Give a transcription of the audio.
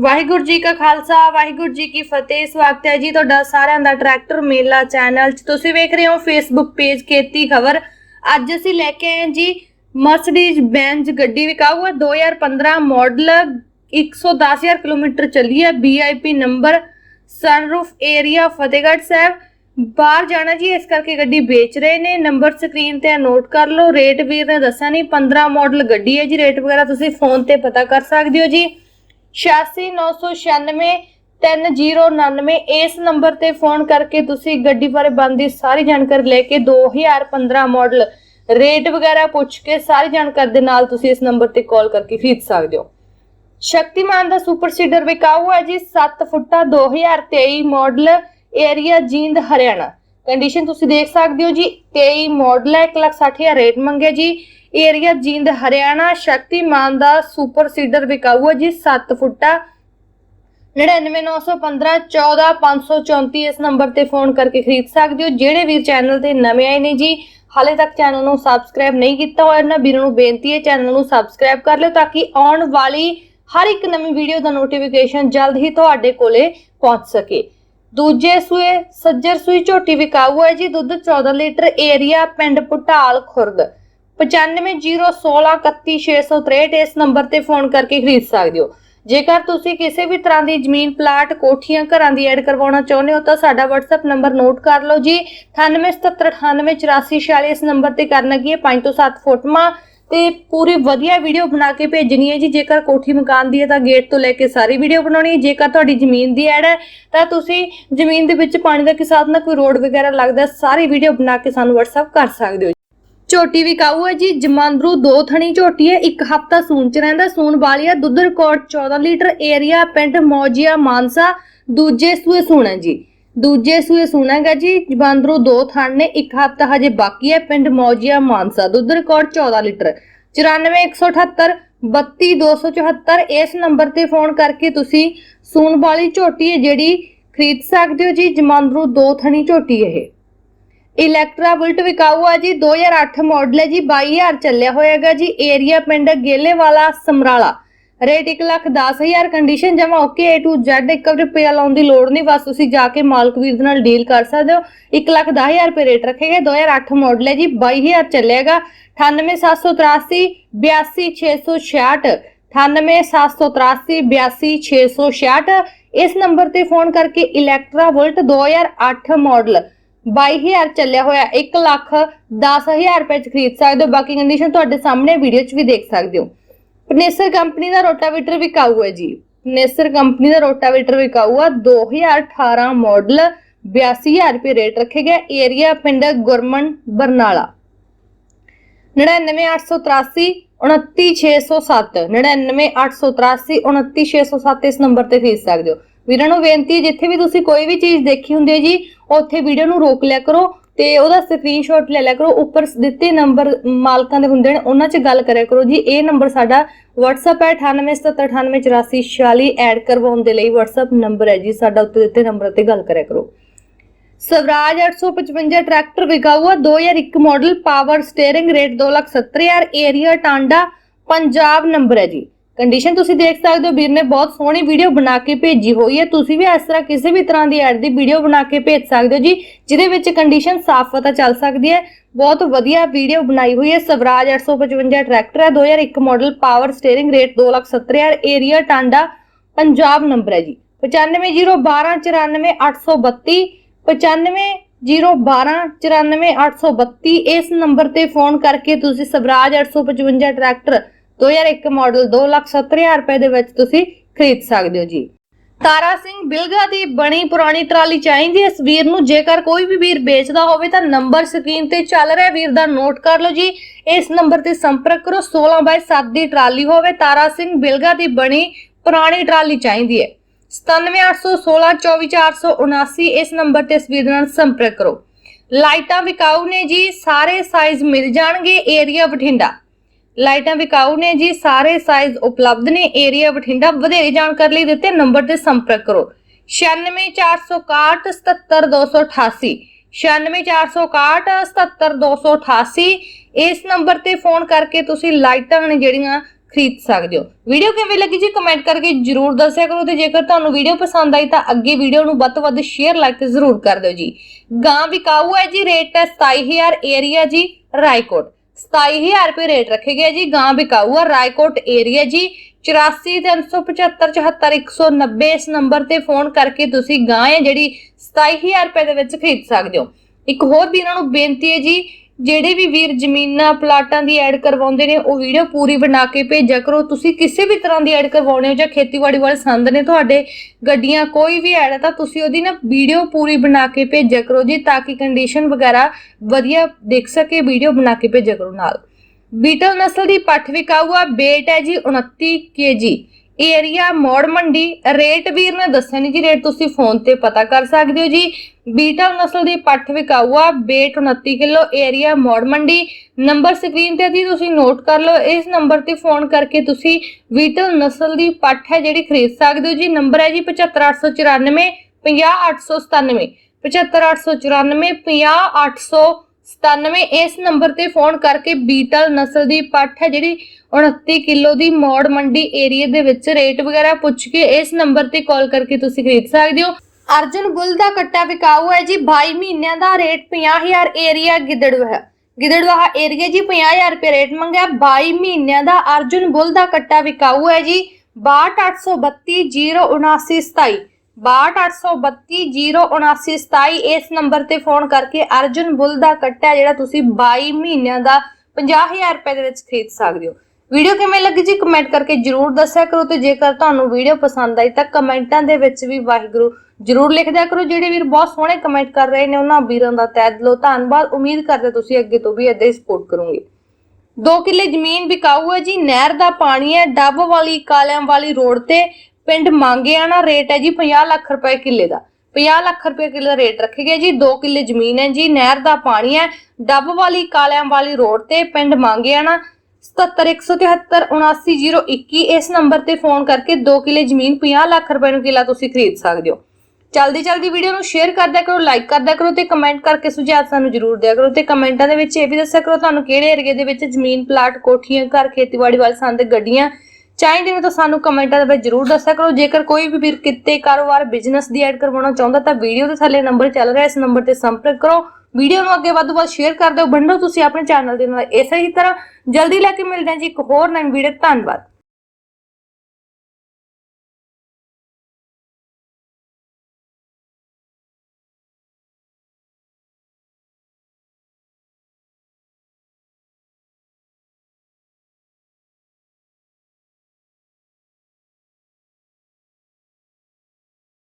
ਵਾਹਿਗੁਰੂ ਜੀ ਕਾ ਖਾਲਸਾ, ਵਾਹਿਗੁਰੂ ਜੀ ਕੀ ਫਤਿਹ। ਸਵਾਗਤ ਹੈ ਜੀ ਤੁਹਾਡਾ ਸਾਰਿਆਂ ਦਾ ਟਰੈਕਟਰ ਮੇਲਾ ਚੈਨਲ 'ਚ। ਤੁਸੀਂ ਵੇਖ ਰਹੇ ਹੋ ਫੇਸਬੁੱਕ ਪੇਜ ਖੇਤੀ ਖਬਰ। ਅੱਜ ਅਸੀਂ ਲੈ ਕੇ ਆਏ ਜੀ ਮਰਸੀਡੀਜ਼ ਬੈਂਜ਼ ਗੱਡੀ। ਵਿਕਾਊ ਹੈ 2015 ਮਾਡਲ 110000 ਕਿਲੋਮੀਟਰ ਚੱਲੀ ਹੈ। VIP number sunroof area Fatehgarh Sahib. ਬਾਹਰ ਜਾਣਾ ਜੀ, ਇਸ ਕਰਕੇ ਗੱਡੀ ਵੇਚ ਰਹੇ ਨੇ। ਨੰਬਰ ਸਕਰੀਨ ਤੇ ਨੋਟ ਕਰ ਲਓ। ਰੇਟ ਵੀਰ ਨੇ ਦੱਸਿਆ ਨਹੀਂ 15 ਮਾਡਲ ਗੱਡੀ ਹੈ ਜੀ। ਰੇਟ ਵਗੈਰਾ ਤੁਸੀਂ ਫੋਨ ਤੇ ਪਤਾ ਕਰ ਸਕਦੇ ਹੋ ਜੀ। 86996 3099 ਇਸ ਨੰਬਰ ਤੇ ਫੋਨ ਕਰਕੇ ਤੁਸੀਂ ਗੱਡੀ ਬਾਰੇ ਬੰਦੀ ਸਾਰੀ ਜਾਣਕਾਰੀ ਲੈ ਕੇ 2015 ਮਾਡਲ, ਰੇਟ ਵਗੈਰਾ ਪੁੱਛ ਕੇ ਸਾਰੀ ਜਾਣਕਾਰੀ ਦੇ ਨਾਲ ਤੁਸੀਂ ਇਸ ਨੰਬਰ ਤੇ ਕਾਲ ਕਰਕੇ ਖਰੀਦ ਸਕਦੇ ਹੋ। ਸ਼ਕਤੀਮਾਨ ਦਾ ਸੁਪਰ ਸੀਡਰ ਵਿਕਾਊ ਹੈ ਜੀ 7 ਫੁੱਟਾ 2023 model, area Jind Haryana. Condition ਤੁਸੀਂ ਦੇਖ ਸਕਦੇ ਹੋ ਜੀ 23 ਮਾਡਲ ਹੈ 160000 ਰੇਟ ਮੰਗਿਆ ਜੀ। ਏਰੀਆ ਜੀਂਦ ਹਰਿਆਣਾ, ਸ਼ਕਤੀਮਾਨ ਦਾ ਸੁਪਰ ਸੀਡਰ ਵਿਕਾਊ ਹੈ ਜੀ 7 ਫੁੱਟਾ। 99915 14534 ਇਸ ਨੰਬਰ ਤੇ ਫੋਨ ਕਰਕੇ ਖਰੀਦ ਸਕਦੇ ਹੋ। ਜਿਹੜੇ ਵੀਰ ਚੈਨਲ ਤੇ ਨਵੇਂ ਆਏ ਨੇ ਜੀ, ਹਾਲੇ ਤੱਕ ਚੈਨਲ ਨੂੰ ਸਬਸਕ੍ਰਾਈਬ ਨਹੀਂ ਕੀਤਾ ਹੋਇਆ, ਇਹਨਾਂ ਵੀਰਾਂ ਨੂੰ ਬੇਨਤੀ ਹੈ ਚੈਨਲ ਨੂੰ ਸਬਸਕ੍ਰਾਈਬ ਕਰ ਲਿਓ, ਤਾਂ ਕਿ ਆਉਣ ਵਾਲੀ ਹਰ ਇੱਕ ਨਵੀਂ ਵੀਡੀਓ ਦਾ ਨੋਟੀਫਿਕੇਸ਼ਨ ਜਲਦ ਹੀ ਤੁਹਾਡੇ ਕੋਲੇ ਪਹੁੰਚ ਸਕੇ। ਦੂਜੇ ਸੂਏ ਸੱਜਰ ਸੂਈ ਝੋਟੀ ਵਿਕਾਊ ਹੈ ਜੀ, ਦੁੱਧ 14 ਲੀਟਰ ਏਰੀਆ ਪਿੰਡ ਪੁਟਾਲ ਖੁਰਦ। 9501631663 ਇਸ ਨੰਬਰ ਤੇ ਫੋਨ ਕਰਕੇ ਖਰੀਦ ਸਕਦੇ ਹੋ। ਜੇਕਰ ਤੁਸੀਂ ਕਿਸੇ ਵੀ ਤਰ੍ਹਾਂ ਦੀ ਜ਼ਮੀਨ, ਪਲਾਟ, ਕੋਠੀਆਂ ਘਰਾਂ ਦੀ ਐਡ ਕਰਵਾਉਣਾ ਚਾਹੁੰਦੇ ਹੋ ਤਾਂ ਸਾਡਾ WhatsApp ਨੰਬਰ ਨੋਟ ਕਰ ਲਓ ਜੀ। 9877988446 ਇਸ ਨੰਬਰ ਤੇ ਕਰਨਾ ਕੀ ਹੈ? 5 ਤੋਂ 7 ਫੋਟੋਆਂ ਤੇ ਪੂਰੀ ਵਧੀਆ ਵੀਡੀਓ ਬਣਾ ਕੇ ਭੇਜਣੀ ਹੈ ਜੀ। ਜੇਕਰ ਕੋਠੀ ਮਕਾਨ ਦੀ ਹੈ ਤਾਂ ਗੇਟ ਤੋਂ ਲੈ ਕੇ ਸਾਰੀ ਵੀਡੀਓ ਬਣਾਉਣੀ ਹੈ। ਜੇਕਰ ਤੁਹਾਡੀ ਜ਼ਮੀਨ ਦੀ ਐਡ ਹੈ, ਤਾਂ ਤੁਸੀਂ ਜ਼ਮੀਨ ਦੇ ਵਿੱਚ ਪਾਣੀ ਦਾ ਕਿਸਾਬ ਨਾ ਕੋਈ ਰੋਡ ਵਗੈਰਾ ਲੱਗਦਾ ਸਾਰੀ ਵੀਡੀਓ ਬਣਾ ਕੇ ਸਾਨੂੰ WhatsApp ਕਰ ਸਕਦੇ ਹੋ ਝੋਟੀ ਵਿਕਾਊ ਹੈ ਜੀ। ਜਮਾਂਦਰੂ ਦੋ ਥਣੀ ਝੋਟੀ ਹੈ, ਇੱਕ ਹਫਤਾ ਸੂਣ ਚ ਰਹਿੰਦਾ ਸੂਣ ਵਾਲੀ ਹੈ, ਦੁੱਧ ਰਿਕਾਰਡ 14 ਲੀਟਰ ਏਰੀਆ ਪਿੰਡ ਮੌਜੀਆ ਮਾਨਸਾ, ਦੂਜੇ ਸੂਏ ਸੂਣਾ ਜੀ। ਦੂਜੇ ਸੂਏ ਸੂਣਾਗਾ ਜੀ ਜਮਾਂਦਰੂ ਦੋ ਥਣ ਨੇ, ਇੱਕ ਹਫਤਾ ਹਜੇ ਬਾਕੀ ਹੈ, ਪਿੰਡ ਮੌਜੀਆ ਮਾਨਸਾ ਦੁੱਧ ਰਿਕਾਰਡ 14 ਲੀਟਰ। 94178 32274 ਇਸ ਨੰਬਰ ਤੇ ਫੋਨ ਕਰਕੇ ਤੁਸੀਂ ਸੂਣ ਵਾਲੀ ਝੋਟੀ ਹੈ ਜਿਹੜੀ ਖਰੀਦ ਸਕਦੇ ਹੋ ਜੀ ਜਮਾਂਦਰੂ ਦੋ ਥਣੀ ਝੋਟੀ ਇਹ। ਇਲੈਕਟਰਾ ਬੁਲਟ ਵਿਕਾਊ ਆ ਜੀ 2008 ਮਾਡਲ ਹੈ ਜੀ 22000 ਚੱਲਿਆ ਹੋਇਆਗਾ ਜੀ, ਏਰੀਆ ਪਿੰਡ ਗੇਲੇ ਵਾਲਾ ਸਮਰਾਲਾ। ਰੇਟ 110000 ਕੰਡੀਸ਼ਨ ਜਮਾ ਓਕੇ A to Z 1 ਰੁਪਿਆ ਲਾਉਣ ਦੀ ਲੋੜ ਨਹੀਂ, ਬਸ ਤੁਸੀਂ ਜਾ ਕੇ ਮਾਲਕ ਵੀਰ ਦੇ ਨਾਲ ਡੀਲ ਕਰ ਸਕਦੇ ਹੋ। 110000 ਰੁਪਏ ਰੇਟ ਰੱਖੇਗੇ 2008 ਮਾਡਲ ਹੈ ਜੀ 22000 ਚੱਲੇਗਾ। 98783 82666 98783 82666 ਇਸ ਨੰਬਰ ਤੇ ਫੋਨ ਕਰਕੇ ਇਲੈਕਟਰਾ ਵੋਲਟ 2008 ਮਾਡਲ 22000 ਚੱਲਿਆ ਹੋਇਆ 1 ਲੱਖ 10000 ਰੁਪਏ ਚ ਖਰੀਦ ਸਕਦੇ ਹੋ। ਬਾਕੀ ਕੰਡੀਸ਼ਨ ਤੁਹਾਡੇ ਸਾਹਮਣੇ ਵੀਡੀਓ 'ਚ ਵੀ ਦੇਖ ਸਕਦੇ ਹੋ। ਪਨੇਸਰ ਕੰਪਨੀ ਦਾ ਰੋਟਾਵੇਟਰ ਵਿਕਾਊ ਹੈ ਜੀ। ਪਨੇਸਰ ਕੰਪਨੀ ਦਾ ਰੋਟਾਵੇਟਰ ਵਿਕਾਊ ਆ। 2018 ਮਾਡਲ 82000 ਰੁਪਏ ਰੇਟ ਰੱਖੇ ਗਿਆ ਏਰੀਆ ਪਿੰਡ ਗੁਰਮਨ, ਬਰਨਾਲਾ। 99883 29607 99883 29607 ਇਸ ਨੰਬਰ ਤੇ ਖਰੀਦ ਸਕਦੇ ਹੋ। ਵੀਰਾਂ ਨੂੰ ਬੇਨਤੀ ਹੈ, ਜਿੱਥੇ ਵੀ ਤੁਸੀਂ ਕੋਈ ਵੀ ਚੀਜ਼ ਦੇਖੀ ਹੁੰਦੀ ਹੈ ਜੀ, ਉੱਥੇ ਵੀਡੀਓ ਨੂੰ ਰੋਕ ਲਿਆ ਕਰੋ। ਤੇ ਉਹਦਾ ਸਕਰੀਨਸ਼ਾਟ ਲੈ ਲਿਆ ਕਰੋ, ਉੱਪਰ ਦਿੱਤੇ ਨੰਬਰ ਮਾਲਕਾਂ ਦੇ ਹੁੰਦੇ ਨੇ, ਉਹਨਾਂ 'ਚ ਗੱਲ ਕਰਿਆ ਕਰੋ ਜੀ। ਇਹ ਨੰਬਰ ਸਾਡਾ WhatsApp ਹੈ 9877988446 ਐਡ ਕਰਵਾਉਣ ਦੇ ਲਈ WhatsApp ਨੰਬਰ ਹੈ ਜੀ। ਸਾਡਾ ਉੱਤੇ ਦਿੱਤੇ ਨੰਬਰ ਤੇ ਗੱਲ ਕਰਿਆ ਕਰੋ। ਸਵਰਾਜ 855 ਟਰੈਕਟਰ ਵਿਕਾਊ ਆ 2001 model power steering rate 270000 area Tanda, Punjab number ਹੈ ਜੀ। ਕੰਡੀਸ਼ਨ ਤੁਸੀਂ ਦੇਖ ਸਕਦੇ ਹੋ, ਵੀਰ ਨੇ ਬਹੁਤ ਸੋਹਣੀ ਵੀਡੀਓ ਬਣਾ ਕੇ ਭੇਜੀ ਹੋਈ ਹੈ। ਤੁਸੀਂ ਵੀ ਇਸ ਤਰ੍ਹਾਂ ਕਿਸੇ ਵੀ ਤਰ੍ਹਾਂ ਦੀ ਐਡ ਦੀ ਵੀਡੀਓ ਬਣਾ ਕੇ ਭੇਜ ਸਕਦੇ ਹੋ ਜੀ, ਜਿਹਦੇ ਵਿੱਚ ਕੰਡੀਸ਼ਨ ਸਾਫ਼ ਪਤਾ ਚੱਲ ਸਕਦੀ ਹੈ। ਬਹੁਤ ਵਧੀਆ ਵੀਡੀਓ ਬਣਾਈ ਹੋਈ ਹੈ। ਸਵਰਾਜ 855 ਟਰੈਕਟਰ ਹੈ। 2001 model power steering rate 270000 area Tanda, Punjab number ਹੈ ਜੀ। 9501294832 9501294832 ਇਸ ਨੰਬਰ ਤੇ ਫੋਨ ਕਰਕੇ ਤੁਸੀਂ ਸਵਰਾਜ 855 ਟਰੈਕਟਰ 2001 ਮਾਡਲ 270000 ਰੁਪਏ ਦੇ ਵਿੱਚ ਤੁਸੀਂ ਖਰੀਦ ਸਕਦੇ ਹੋ ਜੀ। ਤਾਰਾ ਸਿੰਘ ਬਿਲਗਾ ਦੀ ਬਣੀ ਪੁਰਾਣੀ ਟਰਾਲੀ ਚਾਹੀਦੀ ਹੈ ਇਸ ਵੀਰ ਨੂੰ। ਜੇਕਰ ਕੋਈ ਵੀ ਵੀਰ ਵੇਚਦਾ ਹੋਵੇ ਤਾਂ ਨੰਬਰ ਸਕਰੀਨ ਤੇ ਚੱਲ ਰਿਹਾ ਵੀਰ ਦਾ ਨੋਟ ਕਰ ਲਓ ਜੀ। ਇਸ ਨੰਬਰ ਤੇ ਸੰਪਰਕ ਕਰੋ। 16 ਬਾਈ 7 ਦੀ ਟਰਾਲੀ ਹੋਵੇ। ਤਾਰਾ ਸਿੰਘ ਬਿਲਗਾ ਦੀ ਬਣੀ ਪੁਰਾਣੀ ਟਰਾਲੀ ਚਾਹੀਦੀ ਹੈ। 9781624479 ਇਸ ਨੰਬਰ ਤੇ ਇਸ ਵੀਰ ਨਾਲ ਸੰਪਰਕ ਕਰੋ। ਲਾਈਟਾਂ ਵਿਕਾਊ ਨੇ ਜੀ। ਸਾਰੇ ਸਾਈਜ਼ ਮਿਲ ਜਾਣਗੇ। ਏਰੀਆ ਬਠਿੰਡਾ। ਲਾਈਟਾਂ ਵਿਕਾਊ ਨੇ ਜੀ, ਸਾਰੇ ਸਾਈਜ਼ ਉਪਲਬਧ ਨੇ ਏਰੀਆ ਬਠਿੰਡਾ ਵਧੇਰੀ ਜਾਣਕਾਰੀ ਲਈ ਦਿੱਤੇ, ਨੰਬਰ ਤੇ ਸੰਪਰਕ ਕਰੋ। 9646177288 96461 77288 ਇਸ ਨੰਬਰ ਤੇ ਫੋਨ ਕਰਕੇ ਤੁਸੀਂ ਲਾਈਟਾਂ ਨੇ ਜਿਹੜੀਆਂ ਖਰੀਦ ਸਕਦੇ ਹੋ। ਵੀਡੀਓ ਕਿਵੇਂ ਲੱਗੀ ਜੀ ਕਮੈਂਟ ਕਰਕੇ ਜਰੂਰ ਦੱਸਿਆ ਕਰੋ ਤੇ ਜੇਕਰ ਤੁਹਾਨੂੰ ਵੀਡੀਓ ਪਸੰਦ ਆਈ ਤਾਂ ਅੱਗੇ ਵੀਡੀਓ ਨੂੰ ਵੱਧ ਤੋਂ ਵੱਧ ਸ਼ੇਅਰ ਲਾਈਕ ਜ਼ਰੂਰ ਕਰ ਦਿਓ ਜੀ। ਗਾਂ ਵਿਕਾਊ ਹੈ ਜੀ ਰੇਟ ਹੈ 27000 ਏਰੀਆ ਜੀ, ਰਾਏਕੋਟ। 27000 ਰੁਪਏ ਰੇਟ ਰੱਖੇ ਗਏ ਜੀ ਗਾਂ ਵਿਕਾਊ ਆ, ਰਾਏਕੋਟ ਏਰੀਆ ਜੀ 8437747190 ਇਸ ਨੰਬਰ ਤੇ ਫੋਨ ਕਰਕੇ ਤੁਸੀਂ ਗਾਂ ਹੈ ਜਿਹੜੀ 27000 ਰੁਪਏ ਦੇ ਵਿੱਚ ਖਰੀਦ ਸਕਦੇ ਹੋ। ਇੱਕ ਹੋਰ ਵੀ ਇਹਨਾਂ ਨੂੰ ਬੇਨਤੀ ਹੈ ਜੀ ਜਿਹੜੇ ਵੀ ਵੀਰ ਜ਼ਮੀਨਾਂ, ਪਲਾਟਾਂ ਦੀ ਐਡ ਕਰਵਾਉਂਦੇ ਨੇ, ਉਹ ਵੀਡੀਓ ਪੂਰੀ ਬਣਾ ਕੇ ਭੇਜਿਆ ਕਰੋ। ਤੁਸੀਂ ਕਿਸੇ ਵੀ ਤਰ੍ਹਾਂ ਦੀ ਐਡ ਕਰਵਾਉਣੇ ਹੋ ਜਾਂ ਖੇਤੀਬਾੜੀ ਵਾਲੇ ਸੰਦ ਨੇ ਤੁਹਾਡੇ ਗੱਡੀਆਂ ਕੋਈ ਵੀ ਐਡ ਹੈ ਤਾਂ ਤੁਸੀਂ ਉਹਦੀ ਨਾ ਵੀਡੀਓ ਪੂਰੀ ਬਣਾ ਕੇ ਭੇਜਿਆ ਕਰੋ ਜੀ, ਤਾਂ ਕਿ ਕੰਡੀਸ਼ਨ ਵਗੈਰਾ ਵਧੀਆ ਦੇਖ ਸਕੇ ਵੀਡੀਓ ਬਣਾ ਕੇ ਭੇਜਿਆ ਕਰੋ ਨਾਲ। ਬੀਟਲ ਨਸਲ ਦੀ ਪੱਠ ਵਿਕਾਊ ਆ weight ਹੈ ਜੀ 29 kg ਏਰੀਆ ਮੋੜ ਮੰਡੀ ਰੇਟ ਵੀਰ ਨੇ ਦੱਸਿਆ ਨਹੀਂ ਜੀ ਰੇਟ ਤੁਸੀਂ ਫੋਨ ਤੇ ਪਤਾ ਕਰ ਸਕਦੇ ਹੋ ਜੀ। ਬੀਟਲ ਨਸਲ ਦੀ ਪੱਠ ਵਿਕਾਊ ਆ 29 ਕਿਲੋ ਏਰੀਆ ਮੋੜ ਮੰਡੀ। ਨੰਬਰ ਸਕਰੀਨ ਤੇ ਜੀ ਤੁਸੀਂ ਨੋਟ ਕਰ ਲਓ, ਇਸ ਨੰਬਰ ਤੇ ਫੋਨ ਕਰਕੇ ਤੁਸੀਂ ਬੀਟਲ ਨਸਲ ਦੀ ਪੱਠ ਹੈ ਜਿਹੜੀ ਖਰੀਦ ਸਕਦੇ ਹੋ ਜੀ। ਨੰਬਰ ਹੈ ਜੀ 75894 50897 75894 50897 ਇਸ ਨੰਬਰ ਤੇ ਫੋਨ ਕਰਕੇ ਬੀਟਲ ਨਸਲ ਦੀ ਪੱਠ ਹੈ, ਜਿਹੜੀ 29 ਕਿਲੋ ਦੀ ਮੌੜ ਮੰਡੀ ਏਰੀਆ ਦੇ ਵਿੱਚ ਰੇਟ ਵਗੈਰਾ ਪੁੱਛ ਕੇ ਇਸ ਨੰਬਰ ਤੇ ਕਾਲ ਕਰਕੇ ਤੁਸੀਂ ਖਰੀਦ ਸਕਦੇ ਹੋ। ਅਰਜੁਨ ਬੁੱਲ ਦਾ ਕੱਟਾ ਵਿਕਾਊ ਹੈ ਜੀ 22 ਮਹੀਨਿਆਂ ਦਾ rate 50000 area Giddarwa Giddarwa area ਜੀ 50000 ਰੁਪਏ ਰੇਟ ਮੰਗਿਆ। 22 ਮਹੀਨਿਆਂ ਦਾ ਅਰਜੁਨ ਬੁੱਲ ਦਾ ਕੱਟਾ ਵਿਕਾਊ ਹੈ ਜੀ 6283207927 6283207927 ਇਸ ਨੰਬਰ ਤੇ ਫੋਨ ਕਰਕੇ ਅਰਜੁਨ ਬੁੱਲ ਦਾ ਕੱਟਾ ਜਿਹੜਾ ਤੁਸੀਂ 22 ਮਹੀਨਿਆਂ ਦਾ 50000 ਰੁਪਏ ਦੇ ਵਿੱਚ ਖਰੀਦ ਸਕਦੇ ਹੋ। ਵੀਡੀਓ ਕਿਵੇਂ ਲੱਗੀ ਜੀ ਕਮੈਂਟ ਕਰਕੇ ਜਰੂਰ ਦੱਸਿਆ ਕਰੋ ਤੇ ਜੇਕਰ ਤੁਹਾਨੂੰ ਵੀਡੀਓ ਪਸੰਦ ਆਈ ਤਾਂ ਕਮੈਂਟਾਂ ਦੇ ਵਿੱਚ ਵੀ ਵਾਹਿਗੁਰੂ ਜਰੂਰ ਲਿਖ ਦਿਆ ਕਰੋ। ਜਿਹੜੇ ਵੀਰ ਬਹੁਤ ਸੋਹਣੇ ਕਮੈਂਟ ਕਰ ਰਹੇ ਨੇ, ਉਹਨਾਂ ਵੀਰਾਂ ਦਾ ਤਹਿ ਦਿਲੋਂ ਧੰਨਵਾਦ। ਉਮੀਦ ਕਰਦੇ ਤੁਸੀਂ ਅੱਗੇ ਤੋਂ ਵੀ ਏਦਾਂ ਹੀ ਸਪੋਰਟ ਕਰੋਗੇ। 2 ਕਿੱਲੇ ਜ਼ਮੀਨ ਵਿਕਾਊ ਹੈ ਜੀ। ਨਹਿਰ ਦਾ ਪਾਣੀ ਹੈ, ਡੱਬ ਵਾਲੀ, ਕਾਲਿਆਂ ਵਾਲੀ ਰੋਡ ਤੇ ਪਿੰਡ ਮੰਗਿਆਣਾ ਰੇਟ ਹੈ ਜੀ 50 ਲੱਖ ਰੁਪਏ ਕਿੱਲੇ ਦਾ। 50 ਲੱਖ ਰੁਪਏ ਕਿੱਲੇ ਦਾ ਰੇਟ ਰੱਖੇ ਗਏ ਜੀ 2 ਕਿੱਲੇ ਜ਼ਮੀਨ ਹੈ ਜੀ, ਨਹਿਰ ਦਾ ਪਾਣੀ ਹੈ, ਡੱਬ ਵਾਲੀ, ਕਾਲਿਆਂ ਵਾਲੀ ਰੋਡ ਤੇ ਪਿੰਡ ਮੰਗਿਆਣਾ 7717379021 ਇਸ ਨੰਬਰ ਤੇ ਫੋਨ ਕਰਕੇ 2 ਕਿੱਲੇ ਜ਼ਮੀਨ 50 ਲੱਖ ਰੁਪਏ ਨੂੰ ਕਿੱਲਾ ਤੁਸੀਂ ਖਰੀਦ ਸਕਦੇ ਹੋ। ਚਲਦੀ ਚਲਦੀ ਵੀਡੀਓ ਨੂੰ ਸ਼ੇਅਰ ਕਰ ਕਰੋ ਲਾਈਕ ਕਰ ਕਰੋ ਤੇ ਕਮੈਂਟ ਕਰਕੇ ਸੁਝਾਅ ਸਾਨੂੰ ਜਰੂਰ ਦਿਆ ਕਰੋ ਤੇ ਕਮੈਂਟਾਂ ਦੇ ਵਿੱਚ ਇਹ ਵੀ ਦੱਸਿਆ ਕਰੋ ਤੁਹਾਨੂੰ ਕਿਹੜੇ ਏਰੀਏ ਦੇ ਵਿੱਚ ਜ਼ਮੀਨ ਪਲਾਟ ਕੋਠੀਆਂ, ਘਰ, ਖੇਤੀਬਾੜੀ ਵਾਲੇ ਸੰਦ, ਗੱਡੀਆਂ ਚਾਹੀਦੇ ਨੇ ਤਾਂ ਸਾਨੂੰ ਕਮੈਂਟਾਂ ਦੇ ਵਿੱਚ ਜਰੂਰ ਦੱਸਿਆ ਕਰੋ। ਜੇਕਰ ਕੋਈ ਵੀ ਵੀਰ ਕਿੱਤੇ ਕਾਰੋਬਾਰ ਬਿਜ਼ਨਸ ਦੀ ਐਡ ਕਰਵਾਉਣਾ ਚਾਹੁੰਦਾ ਤਾਂ ਵੀਡੀਓ ਦੇ ਥੱਲੇ ਨੰਬਰ ਚੱਲ ਰਿਹਾ। ਇਸ ਨੰਬਰ ਤੇ ਸੰਪਰਕ ਕਰੋ। ਵੀਡੀਓ ਨੂੰ ਅੱਗੇ ਵੱਧ ਤੋਂ ਵੱਧ ਸ਼ੇਅਰ ਕਰ ਦਿਓ। ਬੰਡੋ ਤੁਸੀਂ ਆਪਣੇ ਚੈਨਲ ਦੇ ਨਾਲ। ਇਸੇ ਹੀ ਤਰ੍ਹਾਂ ਜਲਦੀ ਲੈ ਕੇ ਮਿਲਦੇ ਹਾਂ ਜੀ ਇੱਕ ਹੋਰ ਨਵੀਂ ਵੀਡੀਓ। ਧੰਨਵਾਦ।